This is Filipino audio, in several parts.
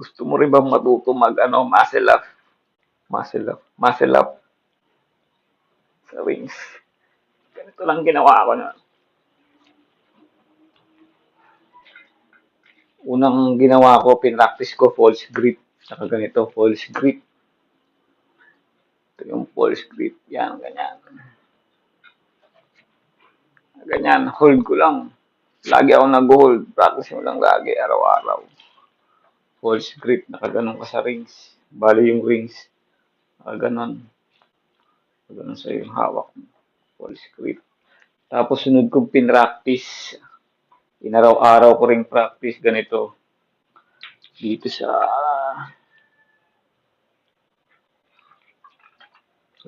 Gusto mo rin bang matuto mag ano, muscle up? Muscle up. Muscle up. Sa wings. Ganito lang ginawa ko na. Unang ginawa ko, pinractice ko false grip. Saka ganito, false grip. Ito yung false grip. Yan, ganyan. Ganyan, hold ko lang. Lagi ako nag-hold. Practice mo lang lagi, araw-araw. False grip, nakaganon ka sa rings. Bali yung rings. Nakaganon. Nakaganon sa yung hawak mo. False grip. Tapos sunod kong pinractice. Inaraw-araw ko ring practice ganito. Dito sa...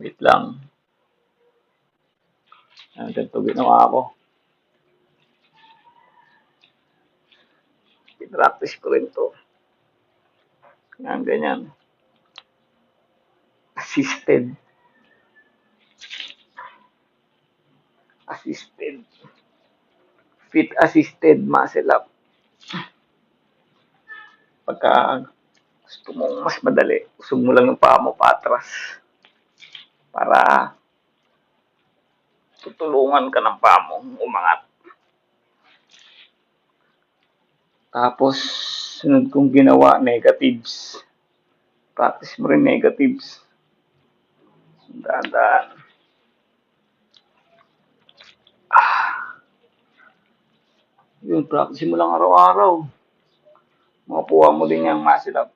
Wait lang. Yan, ganito ginawa ko. Pinractice ko rin to. Yan, ganyan. Assisted. Assisted. Fit assisted muscle up. Pagka gusto mong mas madali, usog mo lang yung paa mo patras. Para tutulungan ka ng paa mo umangat. Tapos, sunod kong ginawa, negatives. Practice mo rin negatives. Dahan-dahan. Yun, practice mo lang araw-araw. Makuha mo din yung muscle up.